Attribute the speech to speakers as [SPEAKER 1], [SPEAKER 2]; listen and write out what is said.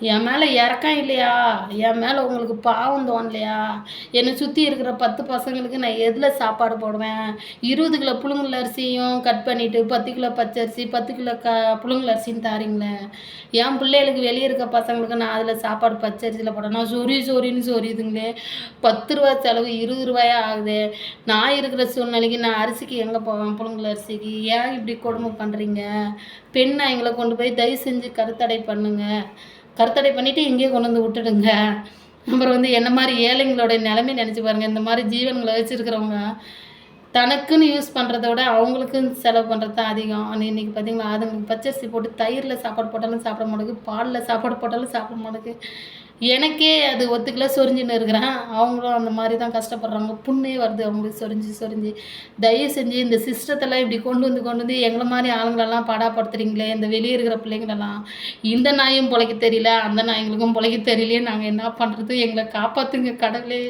[SPEAKER 1] என் மேலே இறக்கம் இல்லையா? என் மேலே உங்களுக்கு பாவம் தோணலையா? என்னை சுற்றி இருக்கிற பத்து பசங்களுக்கு நான் எதில் சாப்பாடு போடுவேன்? இருபது கிலோ புழுங்கல் அரிசியும் கட் பண்ணிவிட்டு பத்து கிலோ பச்சரிசி பத்து கிலோ க புழுங்கல் அரிசின்னு தாரீங்களேன் என் பிள்ளைகளுக்கு வெளியே இருக்க பசங்களுக்கு நான் அதில் சாப்பாடு பச்சரிசியில் போடணும் சொறி சொறின்னு சொரியுதுங்களே. பத்து ரூபா செலவு இருபது ரூபாயா ஆகுது. நான் இருக்கிற சூழ்நிலைக்கு நான் அரிசிக்கு எங்கே போவேன்? புழுங்கல் அரிசிக்கு. ஏன் இப்படி கொடுமை பண்ணுறீங்க பெண் எங்களை கொண்டு போய் தயவு செஞ்சு கருத்தடை பண்ணுங்கள் கருத்தடை பண்ணிவிட்டு இங்கேயே கொண்டு வந்து விட்டுடுங்க. அப்புறம் வந்து என்ன மாதிரி ஏழைங்களோட நிலைமை நினச்சி பாருங்கள் இந்த மாதிரி ஜீவன்களை வச்சுருக்கிறவங்க தனக்குன்னு யூஸ் பண்ணுறத விட அவங்களுக்குன்னு செலவு பண்ணுறது தான் அதிகம். ஆனால் இன்றைக்கி பார்த்தீங்களா அதுங்களுக்கு பச்சரிசி போட்டு தயிரில் சாப்பாடு போட்டாலும் சாப்பிட மாட்டேங்குது பாலில் சாப்பாடு போட்டாலும் சாப்பிட மாட்டேங்குது எனக்கே அது ஒத்துக்கல சொரிஞ்சுன்னு இருக்கிறேன் அவங்களும் அந்த மாதிரி தான் கஷ்டப்படுறாங்க. புண்ணே வருது அவங்களுக்கு சொரிஞ்சு சொரிஞ்சு. தயவு செஞ்சு இந்த சிஸ்டத்தெல்லாம் இப்படி கொண்டு வந்து கொண்டு வந்து எங்களை மாதிரி ஆளுங்களெல்லாம் பாடாப்படுத்துறீங்களே இந்த வெளியே இருக்கிற பிள்ளைங்களெல்லாம். இந்த நாயும் பிழைக்க தெரியல அந்த நாய்ங்களுக்கும் பிழைக்க தெரியலையே நாங்கள் என்ன பண்ணுறது எங்களை காப்பாற்றுங்க கடவுளே.